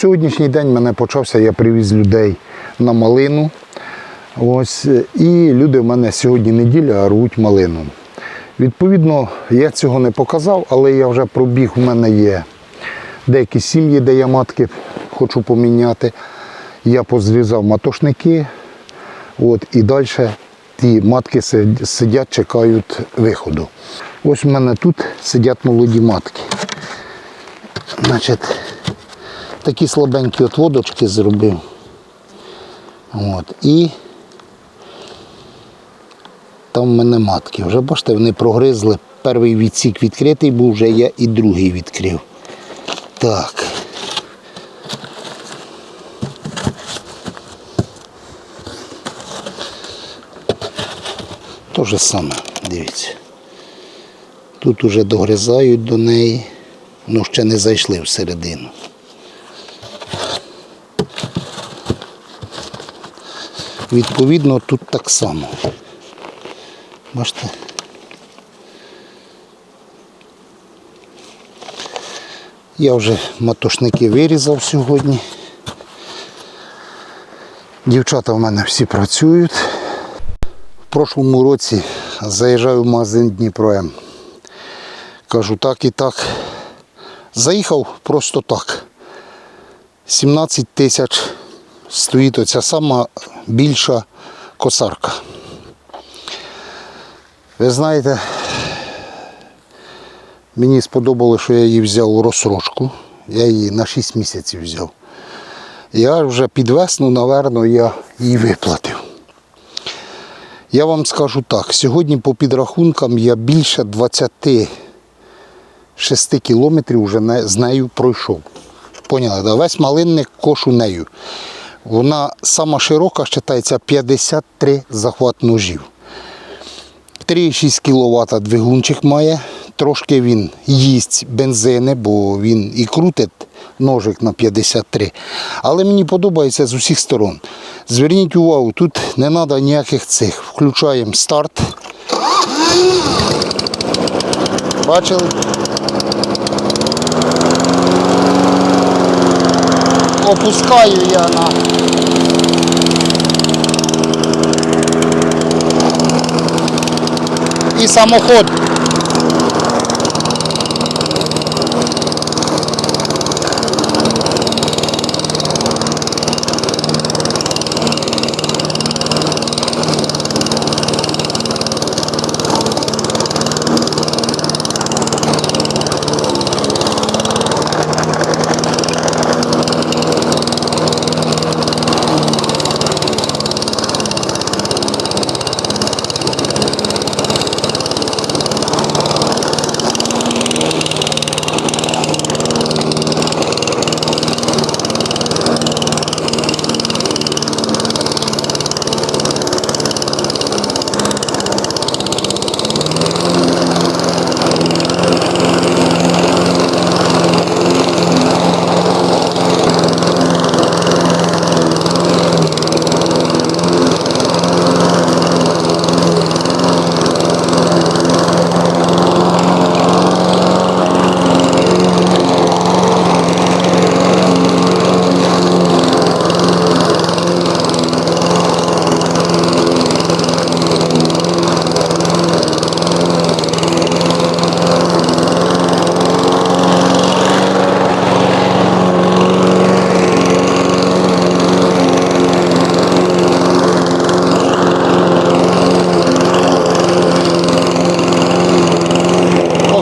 Сьогоднішній день мене почався, я привіз людей на малину. Ось, і люди в мене сьогодні неділя рвуть малину. Відповідно, я цього не показав, але я вже пробіг, у мене є деякі сім'ї, де я матки хочу поміняти. Я позрізав матошники. От, і далі ті матки сидять, чекають виходу. Ось у мене тут сидять молоді матки. Значить, такі слабенькі отводочки зробив. От. І там в мене матки. Вже бачите, вони прогризли. Перший відсік відкритий був, вже я і другий відкрив. Так. То же саме, дивіться. Тут уже догризають до неї, ну ще не зайшли всередину. Відповідно, тут так само. Бачите? Я вже матошники вирізав сьогодні. Дівчата в мене всі працюють. В прошлому році заїжджаю в магазин Дніпро. Кажу так і так. Заїхав просто так. 17 тисяч стоїть оця сама більша косарка. Ви знаєте, мені сподобалося, що я її взяв у розсрочку. Я її на 6 місяців взяв. Я вже під весну, напевно, я її виплатив. Я вам скажу так, сьогодні по підрахункам я більше 26 кілометрів вже з нею пройшов. Поняли, да? весь малинник кошу нею. Вона сама широка, вважається 53 захват ножів. 3,6 кВт двигунчик має. Трошки він їсть бензини, бо він і крутить ножик на 53. Але мені подобається з усіх сторон. Зверніть увагу, тут не треба ніяких цих. Включаємо старт. Бачили? Опускаю я на і самоход.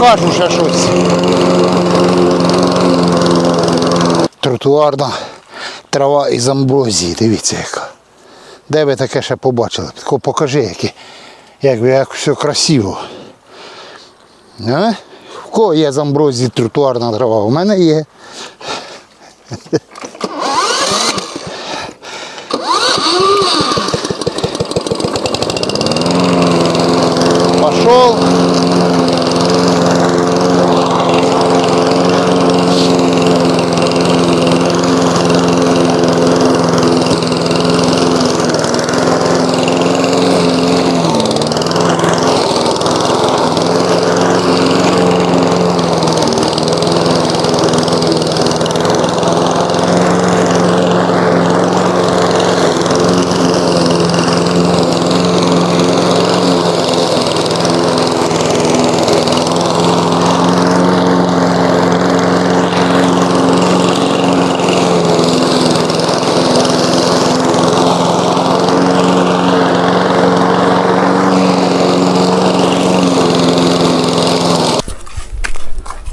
Покажу ще щось. Тротуарна трава із амброзії, дивіться яка. Де ви таке ще побачили? Тако покажи, яке, як, як все красиво. А? В кого є з амброзії тротуарна трава? У мене є.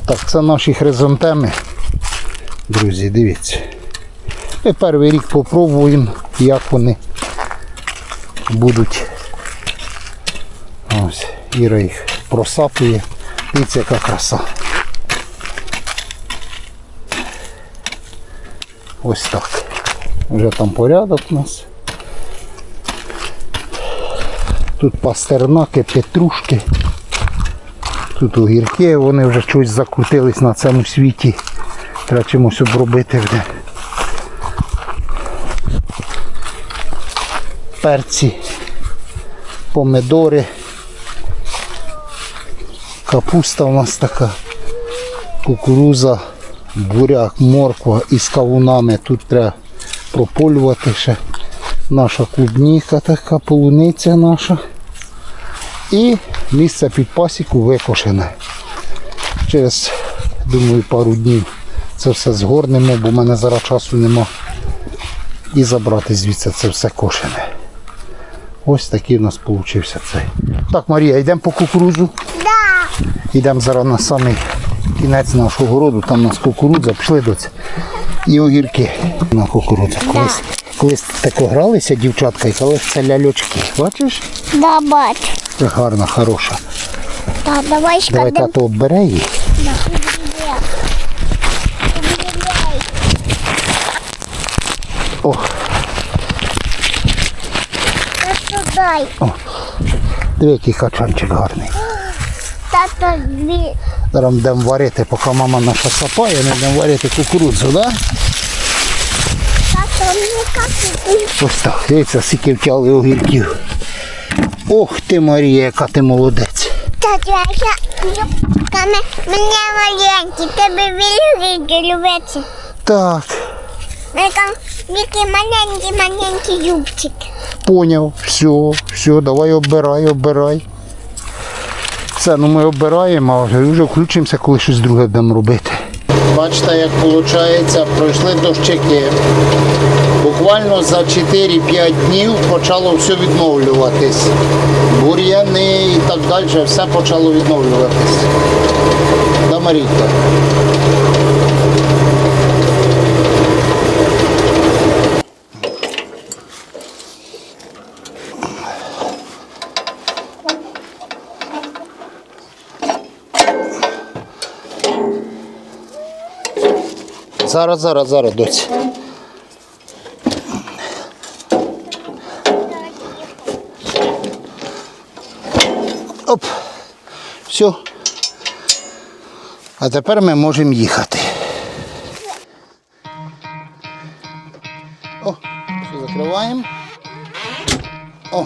Так, це наші хризантеми. Друзі, дивіться. Ми перший рік попробуємо, як вони будуть. Ось, Іра їх просапує. Дивіться, яка краса. Ось так. Вже там порядок у нас. Тут пастернаки, петрушки. Тут огірки, вони вже щось закрутились на цьому світі. Треба чимось обробити вже. Перці, помидори. Капуста у нас така, кукуруза, буряк, морква із кавунами. Тут треба прополювати ще. Наша клубніка така, полуниця наша. І місце під пасіку викошене. Через, думаю, пару днів це все згорнемо, бо в мене зараз часу нема. І забрати звідси це все кошене. Ось такий у нас получився цей. Так, Марія, йдемо по кукурудзу. Да. Йдемо зараз на самий кінець нашого городу, там у нас кукурудза, пішли доці. І огірки на кукурудзу. Колись, колись тако гралися дівчатка і що це ляльочки. Бачиш? Да, бачу. Гарна, хороша. Да, давай Давай скажем. тато обере її. О, дай. диви, який качанчик гарний. Тато дві. Зараз будемо варити, поки мама наша сапає, ми будемо варити кукурудзу, да? Тато не капі. Ось так, дивіться, скільки втягли огірків. Ох ти, Марія, яка ти молодець. Тато, а я. Мене маленькі, тебе великі любити. Так, Мене які маленькі, маленькі юбчики. поняв, все, все, давай обирай, обирай. Все, ну ми обираємо, а вже включимося, коли щось друге будемо робити. Бачите, як виходить, пройшли дощики. Буквально за 4-5 днів почало все відновлюватись. Бур'яни і так далі, все почало відновлюватись. Да, Марійка? Зараз, зараз, зараз, доці. Все. А тепер ми можемо їхати. О, все закриваємо. О.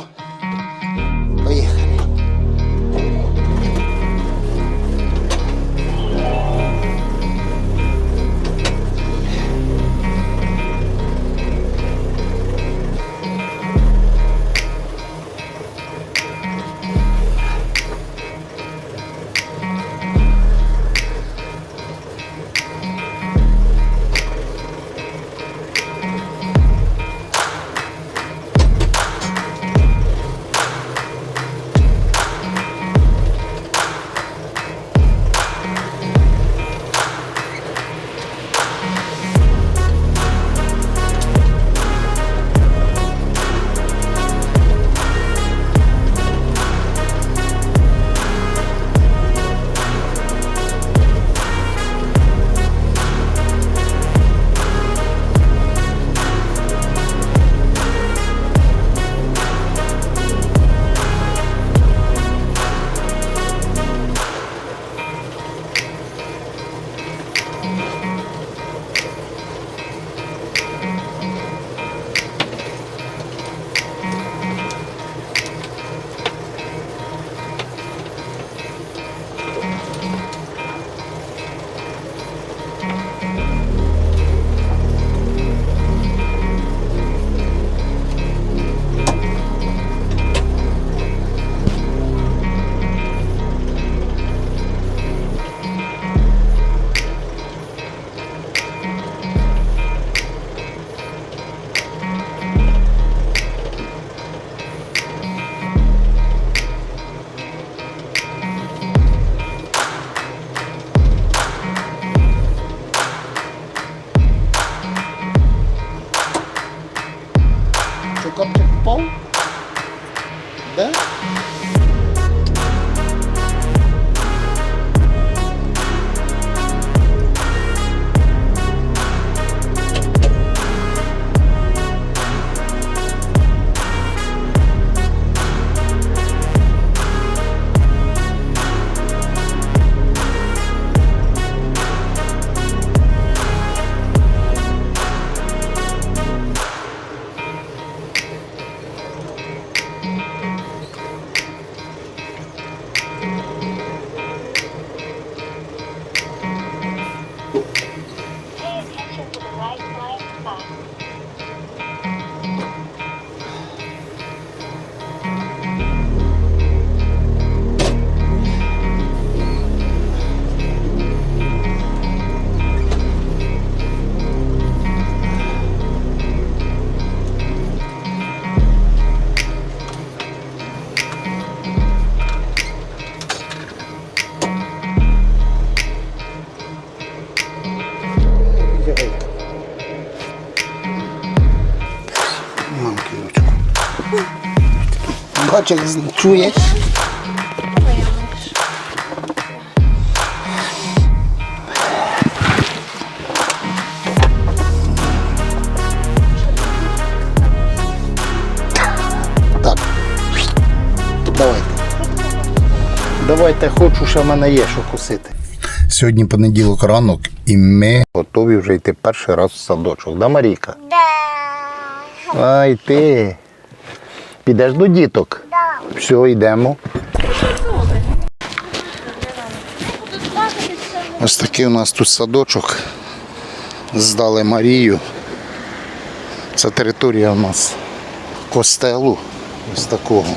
right? Ручку. Бачиш? Так. Давайте. Давайте, хочу, що в мене є, що кусити. Сьогодні понеділок ранок, і ми готові вже йти перший раз в садочок. Да, Марійка? Ай ти. Підеш до діток? Да. Все, йдемо. Ось такий у нас тут садочок. Здали Марію. Це територія у нас костелу. Ось такого.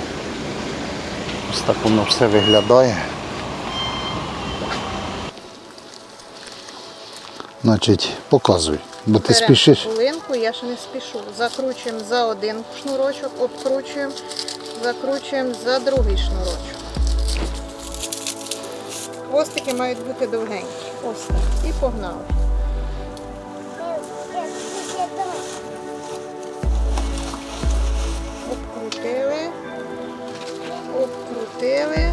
Ось так воно все виглядає. Значить, показуй, бо ти Беремо спішиш. хвилинку, я ще не спішу. Закручуємо за один шнурочок, обкручуємо, закручуємо за другий шнурочок. Хвостики мають бути довгенькі. Ось так. І погнали. Обкрутили. Обкрутили.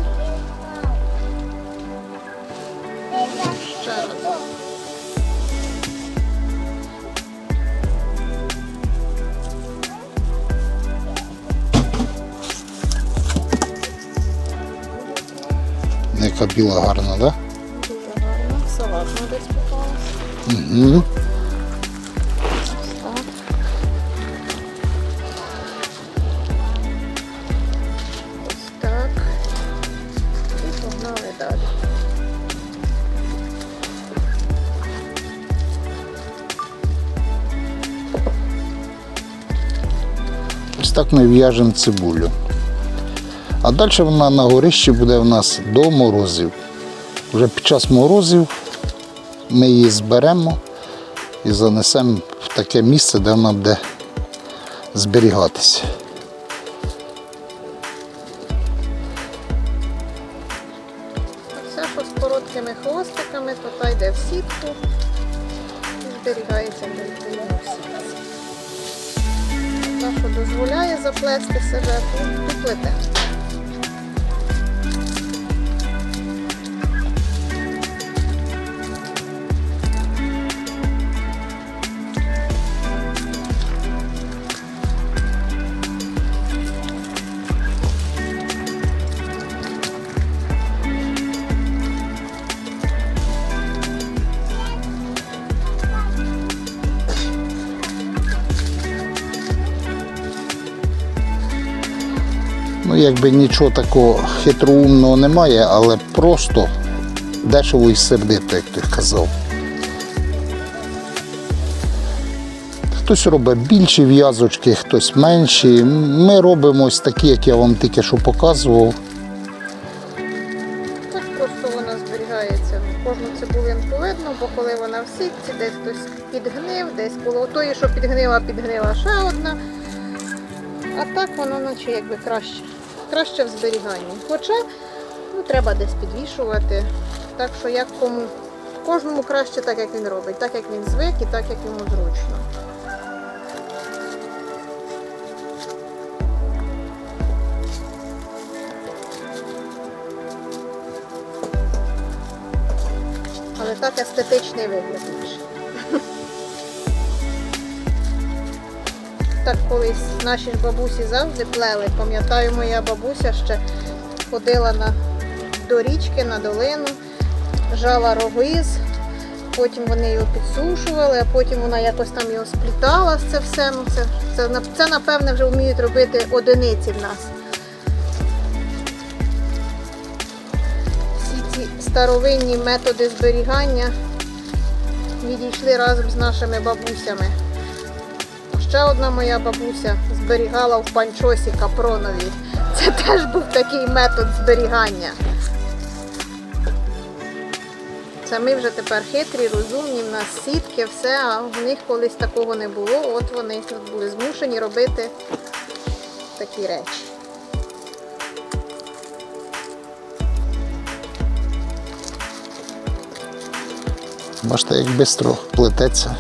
Яка біла гарна, так? Да? Дуже гарно. Салатно десь попалось. Угу. Так. Ось так. І погнали далі. Ось так ми в'яжемо цибулю. Далі вона на горищі буде в нас до морозів. Вже під час морозів ми її зберемо і занесемо в таке місце, де вона буде зберігатися. Якби нічого такого хитроумного немає, але просто дешево і сердито, як ти казав. Хтось робить більші в'язочки, хтось менші. Ми робимо ось такі, як я вам тільки що показував. Так просто вона зберігається. Кожну цибулинку видно, бо коли вона в сітці, десь хтось підгнив, десь було тої, що підгнила, підгнила ще одна. А так воно наче якби краще. Краще в зберіганні. Хоча ну, треба десь підвішувати. Так що як кому. Кожному краще так, як він робить, так як він звик і так, як йому зручно. Але так естетичний вигляд Так колись наші бабусі завжди плели. Пам'ятаю, моя бабуся ще ходила на, до річки, на долину, жала ровиз, потім вони його підсушували, а потім вона якось там його сплітала це все. Ну, це, це, це, напевне, вже вміють робити одиниці в нас. Всі ці старовинні методи зберігання відійшли разом з нашими бабусями. Ще одна моя бабуся зберігала в панчосі капроновій. Це теж був такий метод зберігання. Це ми вже тепер хитрі, розумні, в нас сітки, все, а в них колись такого не було. От вони були змушені робити такі речі. Бачите, як швидко плететься